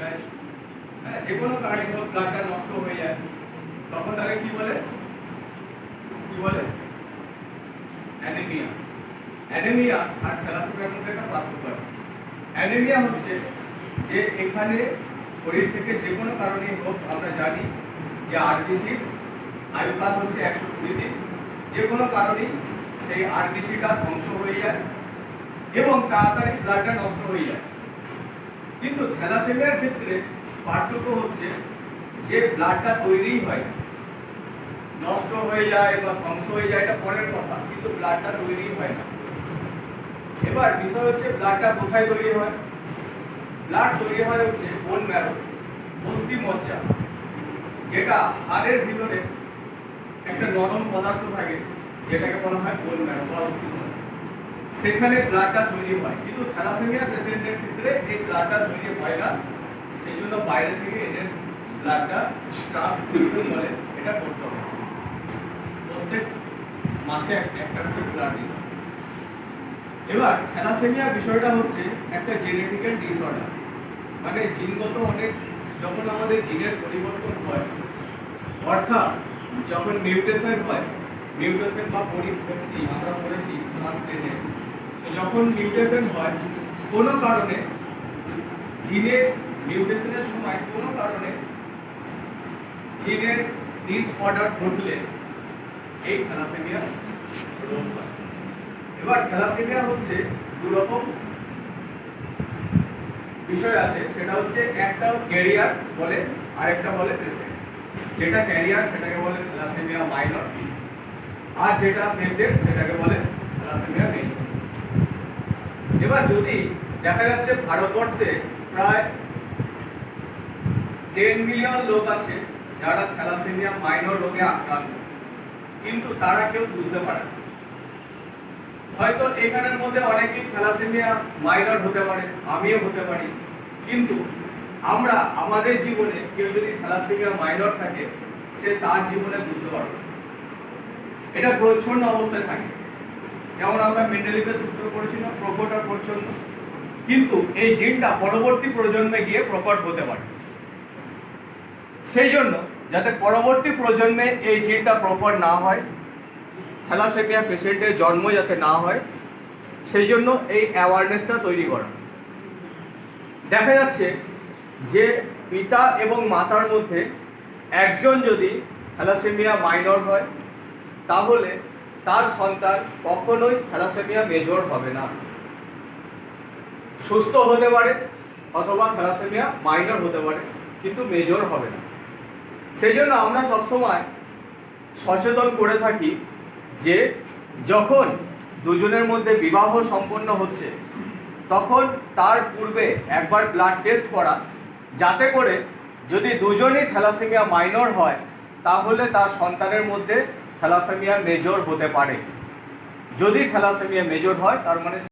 যায়। হ্যাঁ যে কোনো কারণে সব ব্লাডটা নষ্ট হয়ে যায়। তখন তাকে কি বলে? কি বলে? আর থ্যালাসেমিয়ার মধ্যে একটা পার্থক্য আছে। হচ্ছে যে এখানে শরীর থেকে যে কোনো কারণে হোক, আমরা জানি যে আরবিসি, আয়ুকাল হচ্ছে একশো কুড়ি দিন। যে কোনো কারণেই সেই আরবিসিটা ধ্বংস হয়ে যায় এবং তাড়াতাড়ি ব্লাডটা নষ্ট হয়ে যায়। কিন্তু থ্যালাসেমিয়ার ক্ষেত্রে পার্থক্য হচ্ছে যে ব্লাডটা তৈরি হয় নষ্ট হয়ে যায় বা ধ্বংস হয়ে যায়, এটা পরের কথা, কিন্তু ব্লাডটা তৈরি হয় না। এবার বিষয় হচ্ছে ব্লাডটা কোথায় তৈরি হয়? ব্লাড তৈরি হয় হচ্ছে বোন ম্যারো অস্থি মজ্জা, যেটা হাড়ের ভিতরে একটা নরম পদার্থ থাকে, যেটাকে বলা হয় বোন ম্যারো বা অস্থি মজ্জা। সেখানে ব্লাডটা তৈরি হয় কিন্তু থ্যালাসেমিয়া পেশেন্টের ক্ষেত্রে এই ব্লাডটা তৈরি হয় না। সেই জন্য বাইরে থেকে এদের ব্লাডটা ট্রান্সফিউশন বলে, এটা করতে হবে। প্রত্যেক মাসে একটা করে ব্লাড দিতে। এবার থ্যালাসেমিয়া বিষয়টা হচ্ছে একটা জেনেটিক্যাল ডিসঅর্ডার। মানে জিনগত অনেক, যখন আমাদের জিনের পরিবর্তন হয়, অর্থাৎ যখন মিউটেশন হয় মিউটেশন বা পরিবর্তী আমরা যখন মিউটেশন হয়, কোনো কারণে জিনের মিউটেশনের সময় কোনো কারণে জিনের ডিসঅর্ডার ঘটলে এই থ্যালাসেমিয়া রোগ হয়। এবার থ্যালাসেমিয়া হচ্ছে দু রকম বিষয় আছে, সেটা হচ্ছে একটা ক্যারিয়ার বলে, আরেকটা বলে পেশেন্ট যেটা ক্যারিয়ার সেটাকে বলে থ্যালাসেমিয়া মাইনর আর যেটা পেশেন্ট সেটাকে বলে থ্যালাসেমিয়া এবার যদি দেখা যাচ্ছে ভারতবর্ষে প্রায় টেন মিলিয়ন লোক আছে যারা থ্যালাসেমিয়া মাইনর রোগে আক্রান্ত, কিন্তু তারা কেউ বুঝতে পারে হয়তো এখানের মধ্যে অনেকেই থ্যালাসেমিয়া মাইনর হতে পারে, আমিও হতে পারি, কিন্তু আমরা আমাদের জীবনে কেউ যদি থ্যালাসেমিয়া মাইনর থাকে, সে তার জীবনে বুঝতে পারবে এটা প্রচ্ছন্ন অবস্থায় থাকে। যেমন আমরা মেন্ডেলিভের সূত্র পড়েছি না প্রকট আর প্রচ্ছন্ন। কিন্তু এই জিনটা পরবর্তী প্রজন্মে গিয়ে প্রকট হতে পারে। সেই জন্য যাতে পরবর্তী প্রজন্মে এই জিনটা প্রকট না হয়, থ্যালাসেমিয়া পেশেন্টের জন্ম যাতে না হয়, সেই জন্য এই অ্যাওয়ারনেসটা তৈরি করা। দেখা যাচ্ছে যে পিতা এবং মাতার মধ্যে একজন যদি থ্যালাসেমিয়া মাইনর হয়, তাহলে তার সন্তান কখনোই থ্যালাসেমিয়া মেজর হবে না। সুস্থ হতে পারে অথবা থ্যালাসেমিয়া মাইনর হতে পারে, কিন্তু মেজর হবে না। সেই জন্য আমরা সবসময় সচেতন করে থাকি যে যখন দুজনের মধ্যে বিবাহ সম্পন্ন হচ্ছে, তখন তার পূর্বে একবার ব্লাড টেস্ট করা, যাতে করে যদি দুজনেই থ্যালাসেমিয়া মাইনর হয়, তাহলে তার সন্তানের মধ্যে থ্যালাসেমিয়া মেজর হতে পারে। যদি থ্যালাসেমিয়া মেজর হয় তার মানে